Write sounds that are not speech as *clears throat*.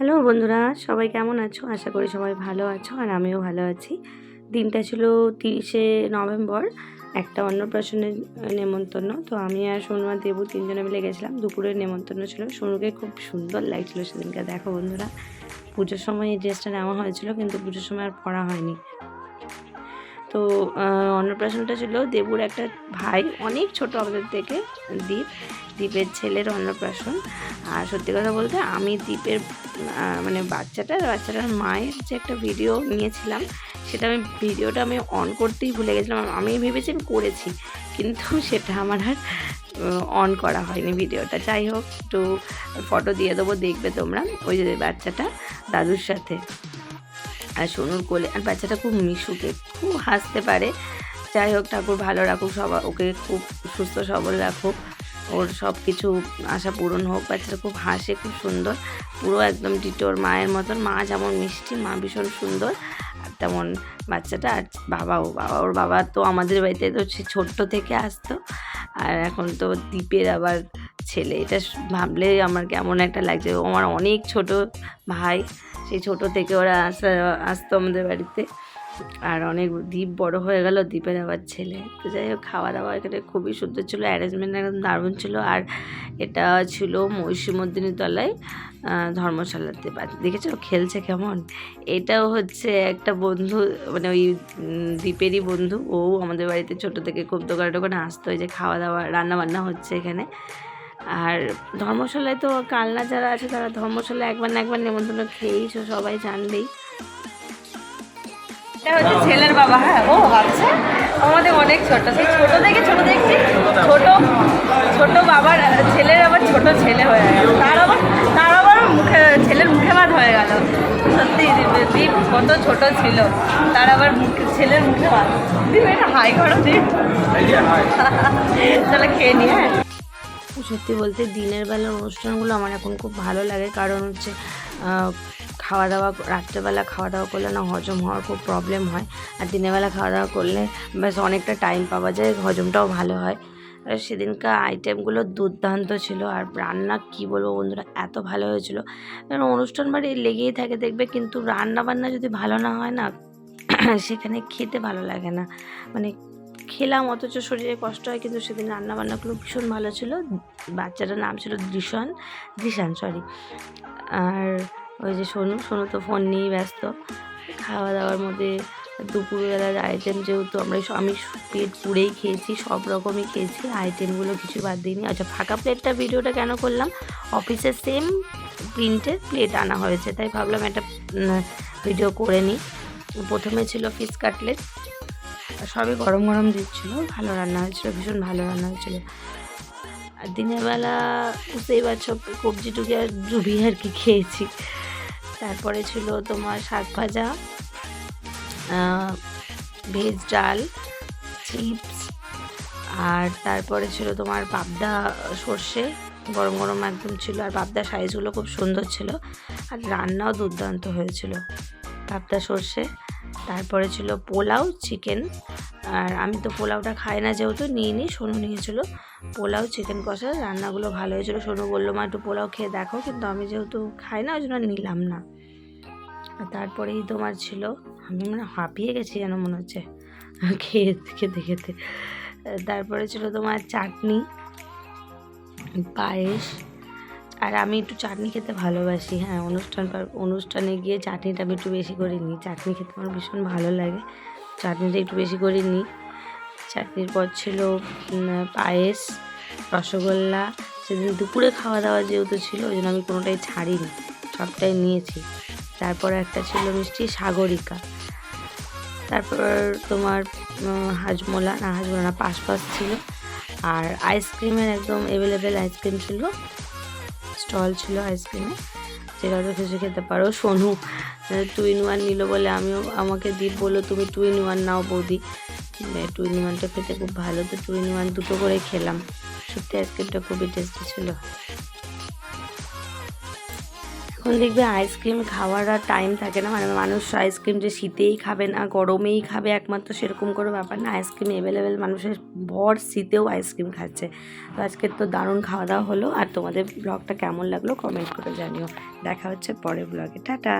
Hello বন্ধুরা, সবাই কেমন আছো? আশা করি সবাই ভালো আছো আর আমিও ভালো আছি। দিনটা ছিল তিরিশে নভেম্বর, একটা অন্নপ্রাশনের নেমন্তন্ন। তো আমি আর সোনু আর দেবু তিনজনে মিলে গেছিলাম। দুপুরের নেমন্তন্ন ছিল। সোনুকে খুব সুন্দর লাগছিল সেদিনকে। দেখো বন্ধুরা, পুজোর সময় এই ড্রেসটা নেওয়া হয়েছিল, কিন্তু পুজোর সময় আর পরা হয়নি। তো অন্নপ্রাশনটা ছিল দেবুর একটা ভাই, অনেক ছোট আমাদের থেকে দ্বীপ দ্বীপের ছেলের অন্নপ্রাশন। আর সত্যি কথা বলতে আমি দ্বীপের মানে বাচ্চাটার বাচ্চাটার মায়ের যে একটা ভিডিও নিয়েছিলাম, সেটা আমি, ভিডিওটা আমি অন করতেই ভুলে গেছিলাম। আমি ভেবেছি আমি করেছি, কিন্তু *laughs* সেটা আমার আর অন করা হয়নি ভিডিওটা। যাই হোক, একটু ফটো দিয়ে দেবো, দেখবে তোমরা, ওই যে বাচ্চাটা, দাদুর সাথে। সোনুর কোলে আর বাচ্চাটা খুব মিশুকে, খুব হাসতে পারে। যাই হোক, ঠাকুর ভালো রাখুক সবাই ওকে খুব সুস্থ সবল রাখুক। ওর সব কিছু আশা পূরণ হোক। বাচ্চাটা খুব হাসে, খুব সুন্দর। পুরো একদম ডিটোর মায়ের মতন। মা যেমন মিষ্টি, মা ভীষণ সুন্দর। আর তেমন বাচ্চাটা আর বাবাও। বাবা ওর বাবা তো আমাদের বাড়িতে তো সে ছোট্ট থেকে আসতো। আর এখন তো দ্বীপের আবার ছেলে। এটা ভাবলে আমার কেমন একটা লাগছে। আমার অনেক ছোট ভাই। সেই ছোট থেকে ওরা আসা, আসতো আমাদের বাড়িতে। আর অনেক দ্বীপ বড় হয়ে গেল দ্বীপের আবার ছেলে। তো যাই হোক খাওয়া দাওয়া এখানে খুবই সুন্দর ছিল। অ্যারেঞ্জমেন্ট একদম দারুণ ছিল। আর এটা ছিল মহিষীমর্দিনী তলায় ধর্মশালাতে দেখেছ? খেলছে কেমন? এটাও হচ্ছে একটা বন্ধু মানে ওই দ্বীপেরই বন্ধু। ও আমাদের বাড়িতে ছোট থেকে খুব দোকানে টোকানে আসতো। এই যে খাওয়া দাওয়া রান্না বান্না হচ্ছে এখানে। আর ধর্মশালায় তো কালনা যারা আছে তারা ধর্মশালায় একবার না একবার নেমন্তন্ন খেয়েইছো সবাই জানবেই। এটা হচ্ছে ছেলের বাবা হ্যাঁ ও আচ্ছা আমাদের অনেক ছোট সেই ছোট থেকে ছোট দেখছি। ছোট ছোট বাবার ছেলের আবার ছোট ছেলে হয়ে গেল। তার আবার তার আবার মুখে ছেলের মুখে ভাত হয়ে গেল। সত্যি দীপ কত ছোট ছিল। তার আবার মুখে ছেলের মুখে ভাত। দীপ এটা হাই করো দীপ। তাহলে খেয়ে নি হ্যাঁ। সত্যি বলতে দিনের বেলার অনুষ্ঠানগুলো আমার এখন খুব ভালো লাগে। কারণ হচ্ছে খাওয়া দাওয়া রাত্রেবেলা খাওয়া দাওয়া করলে না হজম হওয়ার খুব প্রবলেম হয়। আর দিনের বেলা খাওয়া দাওয়া করলে বেশ অনেকটা টাইম পাওয়া যায়, হজমটাও ভালো হয়। সেদিনকার আইটেমগুলো দুর্দান্ত ছিল। আর রান্না কি বলব বন্ধুরা, এত ভালো হয়েছিল। কারণ অনুষ্ঠান বাড়ি লেগেই থাকে দেখবে, কিন্তু রান্না বান্না যদি ভালো না হয় না, *clears throat* সেখানে খেতে ভালো লাগে না। মানে খেলাম, অথচ শরীরে কষ্ট হয়, কিন্তু সেদিন রান্না বান্নাগুলো ভীষণ ভালো ছিল। বাচ্চাটার নাম ছিল দৃশন, দৃশান সরি আর ওই যে সোনু সোনু তো ফোন নিয়েই ব্যস্ত। খাওয়া দাওয়ার মধ্যে দুপুরবেলার আইটেম যেহেতু আমরা আমি পেট পুড়েই খেয়েছি, সব রকমই খেয়েছি আইটেমগুলো কিছু বাদ দিইনি। আচ্ছা ফাঁকা প্লেটটা ভিডিওটা কেন করলাম? অফিসের সেম প্রিন্টের প্লেট আনা হয়েছে, তাই ভাবলাম একটা ভিডিও করে নিই। প্রথমে ছিল ফিশ কাটলেট সবই গরম গরম দিচ্ছিল, ভালো রান্না হয়েছিল, ভীষণ ভালো রান্না হয়েছিল। আর দিনের বেলা বুঝতেই পারছ, কবজি টুকি আর জুবি আর কি খেয়েছি। তারপরে ছিল তোমার শাক ভাজা ভেজ ডাল, চিপস, আর তারপরে ছিল তোমার পাবদা সর্ষে, গরম গরম একদম ছিল, আর পাবদা সাইজগুলো খুব সুন্দর ছিল। আর রান্নাও দুর্দান্ত হয়েছিল, পাবদা সর্ষে। তারপরে ছিল পোলাও চিকেন আর আমি তো পোলাওটা খাই না যেহেতু নিয়ে নিই সোনু নিয়েছিল পোলাও চিকেন কষা। রান্নাগুলো ভালো হয়েছিল। সোনু বলল, মা, একটু পোলাও খেয়ে দেখো। কিন্তু আমি যেহেতু খাই না, ওই জন্য নিলাম না। তারপরেই তোমার ছিল, আমি মানে হাঁপিয়ে গেছি যেন মনে হচ্ছে। খেয়ে, খেতে খেতে। তারপরে ছিল তোমার চাটনি, পায়েস। আর আমি একটু চাটনি খেতে ভালোবাসি হ্যাঁ অনুষ্ঠান অনুষ্ঠানে গিয়ে চাটনিটা আমি একটু বেশি করে নিই। চাটনি খেতে আমার ভীষণ ভালো লাগে। চাটনিটা একটু বেশি করে নিই। চাটনির পর ছিল পায়েস, রসগোল্লা। সেদিন দুপুরে খাওয়া দাওয়া যেহেতু ছিল, ওই জন্য আমি কোনোটাই ছাড়িনি। সবটাই নিয়েছি। তারপর একটা ছিল মিষ্টি সাগরিকা। তারপর তোমার হাজমোলা, না হাজমোলা না পাশ ছিল। আর আইসক্রিমের একদম অ্যাভেলেবেল আইসক্রিম ছিল। স্টল ছিল আইসক্রিমে যেটা তো কিছু খেতে পারো। সোনু টু ইন ওয়ান নিল বলে আমিও, আমাকে দীপ বলল, তুমি টু ইন ওয়ান নাও বৌদি। টু ইন ওয়ানটা খেতে খুব ভালো, তো টু ইন ওয়ান দুটো করে খেলাম। সত্যি আইসক্রিমটা খুবই টেস্টি ছিল। এখন দেখবে আইসক্রিম খাওয়ার আর টাইম থাকে না। মানে মানুষ আইসক্রিম যে শীতেই খাবে না, গরমেই খাবে, একমাত্র সেরকম করে ব্যাপার না। আইসক্রিম অ্যাভেলেবেল মানুষের ভর শীতেও আইসক্রিম খাচ্ছে। তো আজকে তো দারুণ খাওয়া দাওয়া হলো। আর তোমাদের ব্লগটা কেমন লাগল কমেন্ট করে জানিও। দেখা হচ্ছে পরের ব্লগে টাটা!